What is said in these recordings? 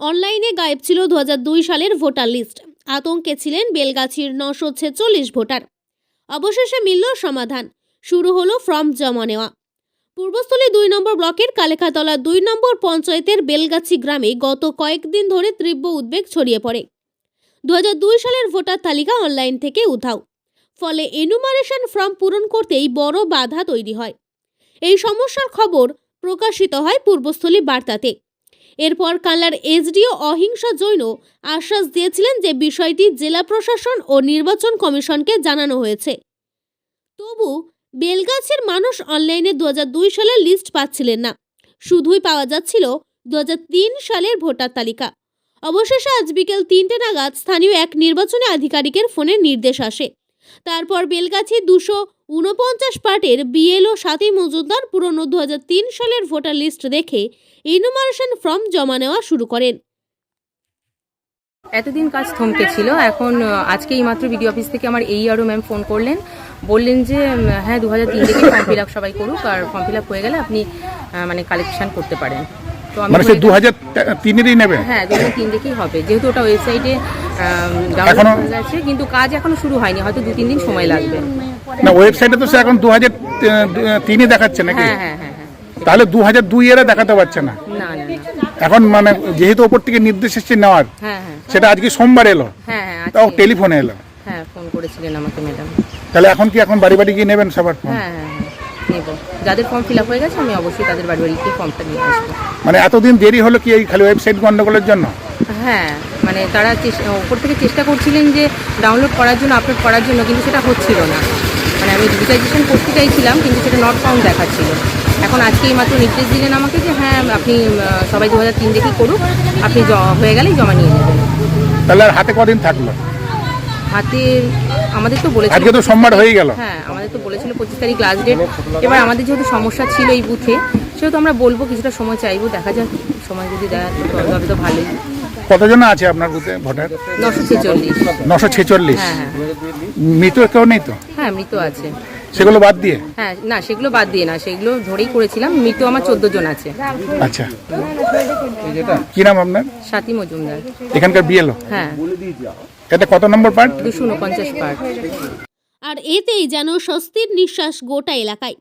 অনলাইনে গায়েব ছিল দু হাজার দুই সালের ভোটার লিস্ট। আতঙ্কে ছিলেন বেলগাছির নশো ছেচল্লিশ ভোটার। অবশেষে মিলল সমাধান। শুরু হলো ফর্ম জমা নেওয়া। পূর্বস্থলী দুই নম্বর ব্লকের কালেখাতলা দুই নম্বর পঞ্চায়েতের বেলগাছি গ্রামে গত কয়েকদিন ধরে তীব্র উদ্বেগ ছড়িয়ে পড়ে। দু হাজার দুই সালের ভোটার তালিকা অনলাইন থেকে উধাও। ফলে এনুমারেশন ফর্ম পূরণ করতেই বড় বাধা তৈরি হয়। এই সমস্যার খবর প্রকাশিত হয় পূর্বস্থলী বার্তাতে। এরপর কালার এসডিও অহিংস জৈন আশ্বাস দিয়েছিলেন যে বিষয়টি জেলা প্রশাসন ও নির্বাচন কমিশনকে জানানো হয়েছে। তবু বেলগাছের মানুষ অনলাইনে দু সালের লিস্ট পাচ্ছিলেন না। শুধুই পাওয়া যাচ্ছিল দু হাজার তিন সালের ভোটার তালিকা। অবশেষে আজ বিকেল তিনটে নাগাদ স্থানীয় এক নির্বাচনী আধিকারিকের ফোনে নির্দেশ আসে। তারপর বেলগাছি দুশো উনপঞ্চাশ পার্টের বিএলও সাথী মজুমদার পুরনো দু হাজার তিন সালের ভোটার লিস্ট দেখে ইনুমারেশন ফর্ম জমা নেওয়া শুরু করেন। এতদিন কাজ থমকে ছিল, এখন আজকে এই মাত্র বিডিও অফিস থেকে আমার এই আরও ম্যাম ফোন করলেন। বললেন যে হ্যাঁ দু হাজার তিন থেকে ফর্ম ফিল আপ সবাই করুক, আর ফর্ম ফিল আপ হয়ে গেলে আপনি মানে কালেকশান করতে পারেন। মানে সে দু হাজার তিনেরই নেবে? হ্যাঁ দু হাজার তিন থেকেই হবে। যেহেতু ওটা ওয়েবসাইটে ডাউনলোড হয়ে কিন্তু কাজ এখনও শুরু হয়নি হয়তো দু তিন দিন সময় লাগবে। না ওয়েবসাইটে তো সে এখন দু হাজার তিনে দেখাচ্ছে নাকি? হ্যাঁ হ্যাঁ হ্যাঁ হ্যাঁ। তাহলে দু হাজার দুই এরা দেখাতে পারছে না। এখন মানে যেহেতু ওপর থেকে নির্দেশ এসছে নেওয়ার হ্যাঁ সেটা আজকে সোমবার এলো। তাও টেলিফোনে এলো। হ্যাঁ ফোন করেছিলেন আমাকে ম্যাডাম। তাহলে এখন কি এখন বাড়ি বাড়ি গিয়ে নেবেন সবার ফোন? হ্যাঁ। নেব। যাদের ফর্ম ফিল হয়ে গেছে আমি অবশ্যই তাদের বাড়ি বাড়ি গিয়ে ফর্মটা নিয়ে আসব। মানে এতদিন দেরি হলো কি এই খালি ওয়েবসাইট গন্ডগোলের জন্য? হ্যাঁ মানে তারা চেষ্টা উপর থেকে চেষ্টা করছিলেন যে ডাউনলোড করার জন্য আপলোড করার জন্য কিন্তু সেটা হচ্ছিল না। মানে আমি ডিজিটাইজেশন করতে চাইছিলাম কিন্তু সেটা নট ফাউন্ড দেখাচ্ছিল। এখন আজকেই মাত্র নির্দেশ দিলেন আমাকে যে হ্যাঁ আপনি সবাই দু হাজার তিন দেখেই করুক আপনি হয়ে গেলেই জমা নিয়ে নেবেন। তাহলে আর হাতে কদিন থাকল? হাতে আমাদের তো বলেছিল আজকে তো সোমবার হয়ে গেল। হ্যাঁ আমাদের তো বলেছিল পঁচিশ তারিখ লাস্ট ডেট এবার আমাদের যেহেতু সমস্যা ছিল এই বুথে সেহেতু আমরা বলব কিছুটা সময় চাইব দেখা যাক সময় যদি দেয় তবে তো ভালোই। কতজন আছে আপনার বুথে ভোটার? নশো ছেচল্লিশ। নশো ছেচল্লিশ। হ্যাঁ হ্যাঁ। মৃত কেউ নেই তো? হ্যাঁ মৃত আছে। সেগুলো বাদ দিয়ে? হ্যাঁ না সেগুলো বাদ দিয়ে না সেগুলো ধরেই করেছিলাম মৃত আমার চোদ্দ জন আছে। আচ্ছা। কি নাম আপনার? সাথী মজুমদার। এখানকার বিএলও হ্যাঁ। এটা কত নম্বর পার্ট দুশো উনপঞ্চাশ পার্ট আর এতেই যেন স্বস্তির নিঃশ্বাস গোটা এলাকায়।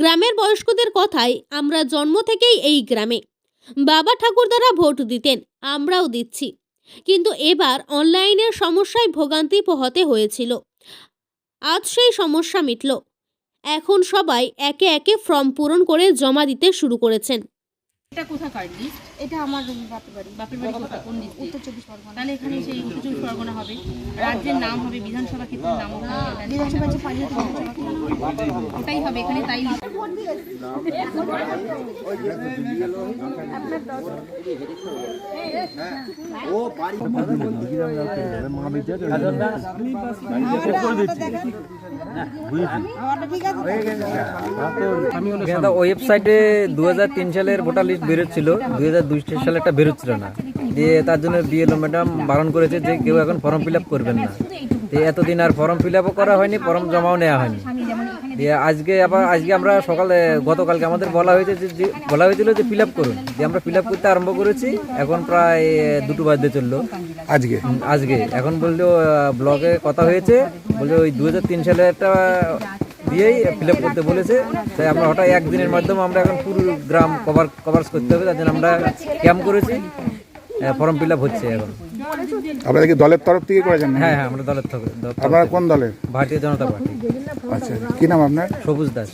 গ্রামের বয়স্কদের কথায় আমরা জন্ম থেকেই এই গ্রামে। বাবা ঠাকুরদারা ভোট দিতেন আমরাও দিচ্ছি। কিন্তু এবার অনলাইনের সমস্যায় ভোগান্তি পোহাতে হয়েছিল। আজ সেই সমস্যা মিটল। এখন সবাই একে একে ফর্ম পূরণ করে জমা দিতে শুরু করেছেন। এটা কোথাকার লিস্ট এটা আমার বাপের বাড়ি। বাপের বাড়ি কোথা কোন লিস্ট উত্তর চব্বিশ পরগনা। তাহলে এখানে সেই উত্তর চব্বিশ পরগনা হবে। রাজ্যের নাম হবে বিধানসভা ক্ষেত্রের নাম হবে। বিধানসভা যে পালিয়ে ওটাই হবে এখানে তাই কিন্তু ওয়েবসাইটে দু হাজার তিন সালের ভোটার লিস্ট বেরোচ্ছিল। দুই সালে একটা বেরোচ্ছিল না। দিয়ে তার জন্য বিএলও ম্যাডাম বারণ করেছে যে কেউ এখন ফর্ম ফিল করবেন না। দিয়ে এতদিন আর ফর্ম ফিল করা হয়নি ফর্ম জমাও নেওয়া হয়নি। দিয়ে আজকে আবার আজকে আমরা সকালে গতকালকে আমাদের বলা হয়েছে যে বলা হয়েছিল যে ফিল আপ করুন। দিয়ে আমরা ফিল আপ করতে আরম্ভ করেছি এখন প্রায় দুটো বাজতে চলল। আজকে? আজকে। এখন বলল ব্লগে কথা হয়েছে বলছে ওই দু হাজার তিন সালে একটা দিয়েই ফিল আপ করতে বলেছে। তাই আমরা হঠাৎ একদিনের মাধ্যমে আমরা এখন পুরো গ্রাম কভার কভার্স করতে হবে তার জন্য আমরা ক্যাম্প করেছি। ফর্ম ফিল আপ হচ্ছে এখন। আপনারা কি দলের তরফ থেকে করেছেন হ্যাঁ হ্যাঁ আমরা দলের তরফ আপনারা কোন দলের? ভারতীয় জনতা পার্টি। আচ্ছা কি নাম আপনার? সবুজ দাস।